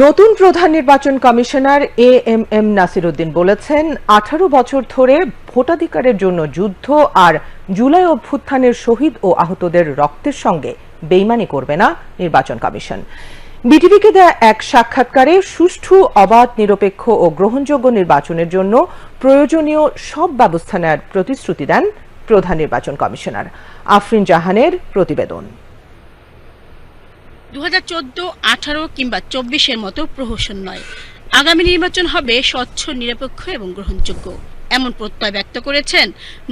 নতুন প্রধান নির্বাচন commissioner A M M Nasiruddin বলেছেন, আঠারো বছর ধরে ভোটাধিকারের জন্য যুদ্ধ আর জুলাই অভ্যুত্থানের শহীদ ও আহতদের রক্তের সঙ্গে বেইমানি করবে না নির্বাচন কমিশন। বিটিভিকে দেয়া এক সাক্ষাৎকারে সুষ্ঠু, অবাধ, নিরপেক্ষ ও গ্রহণযোগ্য নির্বাচনের জন্য প্রয়োজনীয় সব ব্যবস্থা নেওয়ার প্রতিশ্রুতি দেন প্রধান নির্বাচন কমিশনার আফরিন জাহানের প্রতিবেদন। দু হাজার চোদ্দ, আঠারো কিংবা চব্বিশের মতো প্রহসন নয়। আগামী নির্বাচন হবে স্বচ্ছ, নিরপেক্ষ এবং গ্রহণযোগ্য। এমন প্রত্যয় ব্যক্ত করেছেন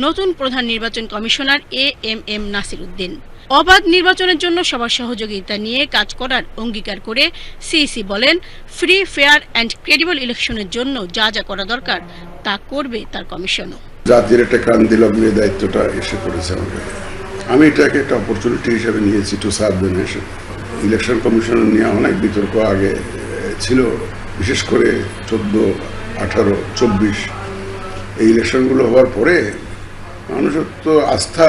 নতুন প্রধান নির্বাচন commissioner A M M Nasir Uddin. অবাধ নির্বাচনের জন্য সবার সহযোগিতা নিয়ে কাজ করার অঙ্গীকার করে সিইসি বলেন, ফ্রি, ফেয়ার অ্যান্ড ক্রেডিবল ইলেকশনের জন্য যা যা করা দরকার, তা করবে তার কমিশনও। জাতির একটা ক্রান্তি লগ্নের দায়িত্বটা এসে পড়েছে আমাদের। আমি এটাকে একটা অপরচুনিটি হিসেবে নিয়েছি to serve the nation election commission নিয়ে অনেক বিতর্ক আগে ছিল, বিশেষ করে চোদ্দ, আঠারো, চব্বিশ। এই ইলেকশনগুলো হওয়ার পরে মানুষের তো আস্থা,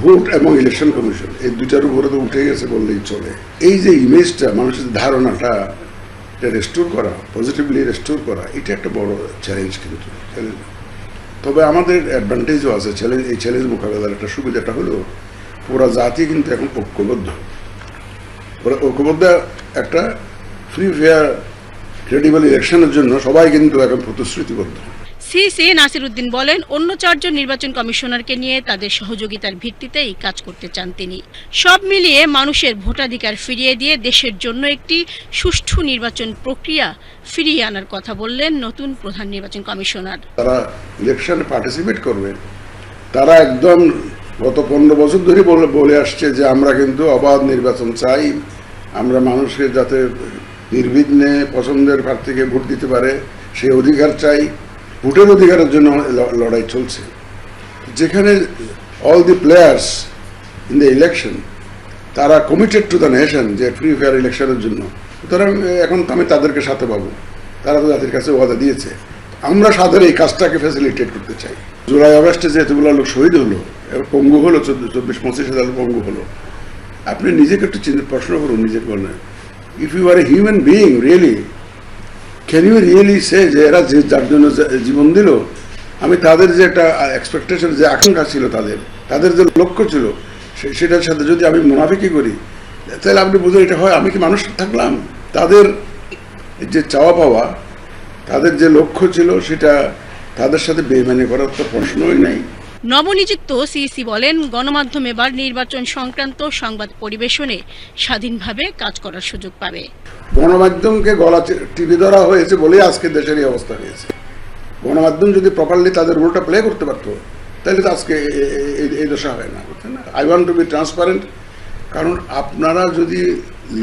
ভোট এবং ইলেকশন কমিশন, এই দুটার উপরে তো উঠে গেছে বললেই চলে। এই যে ইমেজটা, মানুষের ধারণাটা, এটা রেস্টোর করা পজিটিভলি রেস্টোর করা, এটা একটা বড় চ্যালেঞ্জ কিন্তু। তবে আমাদের অ্যাডভান্টেজও আছে। চ্যালেঞ্জ এই চ্যালেঞ্জ মোকাবেলার একটা সুবিধাটা হলো, পুরা জাতি কিন্তু এখন ঐক্যবদ্ধ। ওরা ঐক্যবদ্ধ একটা ফ্রি ফেয়ার ক্রেডিবল ইলেকশনের জন্য সবাই কিন্তু এখন প্রতিশ্রুতিবদ্ধ। নাসির উদ্দিন বলেন অন্য চারজন নির্বাচন কমিশনারকে নিয়ে তাদের সহযোগিতার ভিত্তিতেই কাজ করতে চান তিনি। সব মিলিয়ে মানুষের ভোটাধিকার ফিরিয়ে দিয়ে দেশের জন্য একটি সুষ্ঠু নির্বাচন প্রক্রিয়া ফিরিয়ে আনার কথা বললেন নতুন প্রধান নির্বাচন কমিশনার। তারা ইলেকশনে পার্টিসিপেট করবে তারা একদম গত পনেরো বছর ধরে বলে বলে আসছে যে আমরা কিন্তু অবাধ নির্বাচন চাই। আমরা মানুষকে যাতে নির্বিঘ্নে পছন্দের প্রার্থীকে ভোট দিতে পারে সেই অধিকার চাই। ভোটের অধিকারের জন্য লড়াই চলছে। যেখানে all the players in the election তারা কমিটেড টু দ্য নেশন যে ফ্রি ফেয়ার ইলেকশনের জন্য। সুতরাং, এখন আমি তাদেরকে সাথে পাবো। তারা তো জাতির কাছে ওয়াদা দিয়েছে। আমরা সাধারণ এই কাজটাকে ফ্যাসিলিটেট করতে চাই। জুলাই আগস্টে যে এতগুলো লোক শহীদ হলো, এবার পঙ্গু হলো, চোদ্দ, চব্বিশ, পঁচিশ হাজার পঙ্গু হলো। আপনি নিজেকে একটু চিন্তা, প্রশ্ন করুন নিজেকে বলেন if you are a human being really can you really say যে এরা যে, যার জন্য জীবন দিল, আমি তাদের যে একটা এক্সপেকটেশন যে আকাঙ্ক্ষা ছিল তাদের তাদের যে লক্ষ্য ছিল সেটার সাথে যদি আমি মুনাফিকি করি, তাহলে আপনি বুঝুন এটা হয়, আমি কি মানুষ থাকলাম? তাদের যে চাওয়া পাওয়া তাদের যে লক্ষ্য ছিল সেটা তাদের সাথে বেমানি করার তো প্রশ্নই নাই। নবনিযুক্ত সিইসি বলেন গণমাধ্যম এবার নির্বাচন সংক্রান্ত সংবাদ পরিবেশনে স্বাধীনভাবে কাজ করার সুযোগ পাবে। গণমাধ্যমকে গলা টিপে ধরা হয়েছে বলেই আজকে দেশের এই অবস্থা হয়েছে। গণমাধ্যম যদি প্রপারলি তাদের রোলটা প্লে করতে পারতো তাহলে তো আজকে এই দশা হয় না I want to be transparent কারণ আপনারা যদি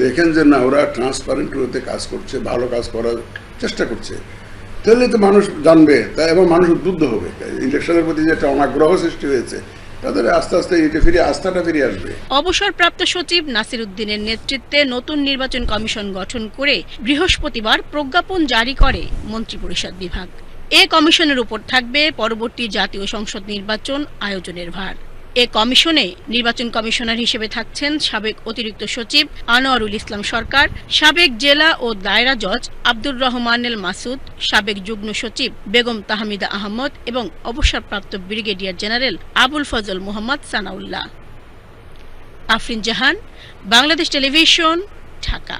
লেখেন যে না, ওরা ট্রান্সপারেন্ট ওতে কাজ করছে, ভালো কাজ করার চেষ্টা করছে, তাহলে তো মানুষ জানবে, তা এবং মানুষ উদ্বুদ্ধ হবে। ইলেকশনের প্রতি যে একটা অনাগ্রহ সৃষ্টি হয়েছে, তাদের আস্তে আস্তে ফিরে, আস্থাটা ফিরে আসবে। অবসরপ্রাপ্ত সচিব নাসির উদ্দিনের নেতৃত্বে নতুন নির্বাচন কমিশন গঠন করে বৃহস্পতিবার প্রজ্ঞাপন জারি করে মন্ত্রিপরিষদ বিভাগ। এ কমিশনের উপর থাকবে পরবর্তী জাতীয় সংসদ নির্বাচন আয়োজনের ভার। এ কমিশনে নির্বাচন কমিশনার হিসেবে থাকছেন সাবেক অতিরিক্ত সচিব আনোয়ারুল ইসলাম সরকার, সাবেক জেলা ও দায়রা জজ আব্দুর রহমানেল মাসুদ, সাবেক যুগ্ম সচিব বেগম তাহমিদা আহমদ এবং অবসরপ্রাপ্ত brigadier general Abul Fazal Mohammad Sanaullah. Afrin Jahan, Bangladesh television, Dhaka.